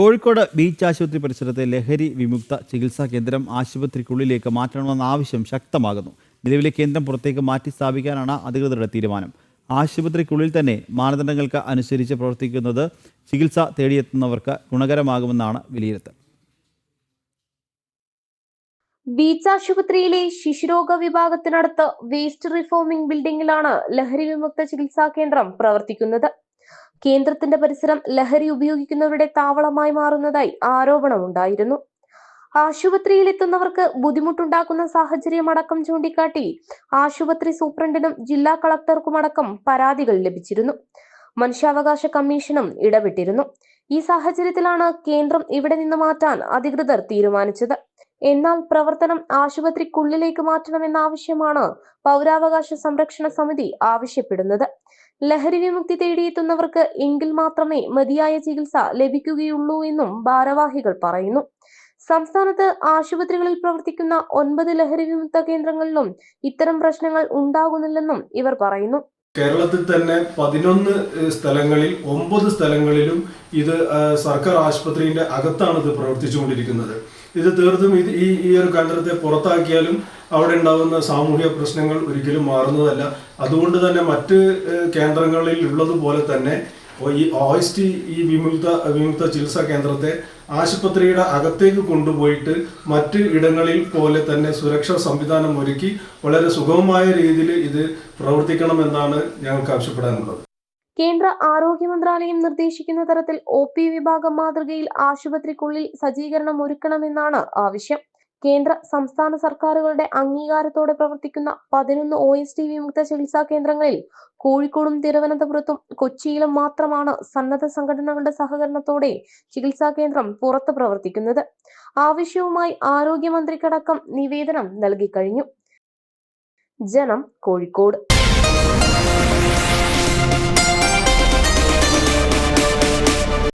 Kozhikode beach ആശുപത്രി പരിസരത്തെ ലഹരി വിമുക്ത ചികിത്സാ കേന്ദ്രം ആശുപത്രിക്കുള്ളിലേക്ക് മാറ്റണമെന്ന ആവശ്യം ശക്തമാകുന്നു. നിലവിലെ കേന്ദ്രം പുറത്തേക്ക് മാറ്റി സ്ഥാപിക്കാനാണ് അധികൃതരുടെ തീരുമാനം. ആശുപത്രിക്കുള്ളിൽ തന്നെ മാനദണ്ഡങ്ങൾക്ക് അനുസരിച്ച് പ്രവർത്തിക്കുന്നത് ചികിത്സ തേടിയെത്തുന്നവർക്ക് ഗുണകരമാകുമെന്നാണ് വിലയിരുത്തൽ. ബീച്ച് ആശുപത്രിയിലെ ശിശുരോഗ വിഭാഗത്തിനടുത്ത് വേസ്റ്റ് റിഫോമിംഗ് ബിൽഡിംഗിലാണ് ലഹരി വിമുക്ത ചികിത്സാ കേന്ദ്രം പ്രവർത്തിക്കുന്നത്. കേന്ദ്രത്തിന്റെ പരിസരം ലഹരി ഉപയോഗിക്കുന്നവരുടെ താവളമായി മാറുന്നതായി ആരോപണമുണ്ടായിരുന്നു. ആശുപത്രിയിൽ എത്തുന്നവർക്ക് ബുദ്ധിമുട്ടുണ്ടാക്കുന്ന സാഹചര്യം അടക്കം ചൂണ്ടിക്കാട്ടി ആശുപത്രി സൂപ്രണ്ടിനും ജില്ലാ കളക്ടർക്കുമടക്കം പരാതികൾ ലഭിച്ചിരുന്നു. മനുഷ്യാവകാശ കമ്മീഷനും ഇടപെട്ടിരുന്നു. ഈ സാഹചര്യത്തിലാണ് കേന്ദ്രം ഇവിടെ നിന്ന് മാറ്റാൻ അധികൃതർ തീരുമാനിച്ചത്. എന്നാൽ പ്രവർത്തനം ആശുപത്രിക്കുള്ളിലേക്ക് മാറ്റണമെന്ന ആവശ്യമാണ് പൗരാവകാശ സംരക്ഷണ സമിതി ആവശ്യപ്പെടുന്നത്. ലഹരി വിമുക്തി തേടിയെത്തുന്നവർക്ക് എങ്കിൽ മാത്രമേ മതിയായ ചികിത്സ ലഭിക്കുകയുള്ളൂ എന്നും ഭാരവാഹികൾ പറയുന്നു. സംസ്ഥാനത്ത് ആശുപത്രികളിൽ പ്രവർത്തിക്കുന്ന ഒൻപത് ലഹരി വിമുക്ത കേന്ദ്രങ്ങളിലും ഇത്തരം പ്രശ്നങ്ങൾ ഉണ്ടാകുന്നില്ലെന്നും ഇവർ പറയുന്നു. കേരളത്തിൽ തന്നെ പതിനൊന്ന് സ്ഥലങ്ങളിൽ ഒമ്പത് സ്ഥലങ്ങളിലും ഇത് സർക്കാർ ആശുപത്രിയുടെ അകത്താണ് ഇത് പ്രവർത്തിച്ചുകൊണ്ടിരിക്കുന്നത്. ഇത് തീർത്തും ഇത് ഈ ഈ ഒരു കേന്ദ്രത്തെ പുറത്താക്കിയാലും അവിടെ ഉണ്ടാകുന്ന സാമൂഹിക പ്രശ്നങ്ങൾ ഒരിക്കലും മാറുന്നതല്ല. അതുകൊണ്ട് തന്നെ മറ്റ് കേന്ദ്രങ്ങളിൽ ഉള്ളതുപോലെ തന്നെ ഈ ഓയിസ്റ്റി ഈ വിമുക്ത വിമുക്ത ചികിത്സാ കേന്ദ്രത്തെ ആശുപത്രിയുടെ അകത്തേക്ക് കൊണ്ടുപോയിട്ട് മറ്റ് ഇടങ്ങളിൽ പോലെ തന്നെ സുരക്ഷാ സംവിധാനം ഒരുക്കി വളരെ സുഗമമായ രീതിയിൽ ഇത് പ്രവർത്തിക്കണമെന്നാണ് ഞങ്ങൾക്ക് ആവശ്യപ്പെടാനുള്ളത്. കേന്ദ്ര ആരോഗ്യ മന്ത്രാലയം നിർദ്ദേശിക്കുന്ന തരത്തിൽ ഒ പി വിഭാഗം മാതൃകയിൽ ആശുപത്രിക്കുള്ളിൽ സജ്ജീകരണം ഒരുക്കണമെന്നാണ് ആവശ്യം. കേന്ദ്ര സംസ്ഥാന സർക്കാരുകളുടെ അംഗീകാരത്തോടെ പ്രവർത്തിക്കുന്ന പതിനൊന്ന് ഒ എസ് ടി വിമുക്ത ചികിത്സാ കേന്ദ്രങ്ങളിൽ കോഴിക്കോടും തിരുവനന്തപുരത്തും കൊച്ചിയിലും മാത്രമാണ് സന്നദ്ധ സംഘടനകളുടെ സഹകരണത്തോടെ ചികിത്സാ കേന്ദ്രം പുറത്ത് പ്രവർത്തിക്കുന്നത്. ആവശ്യവുമായി ആരോഗ്യമന്ത്രിക്കടക്കം നിവേദനം നൽകിക്കഴിഞ്ഞു ജനം കോഴിക്കോട്.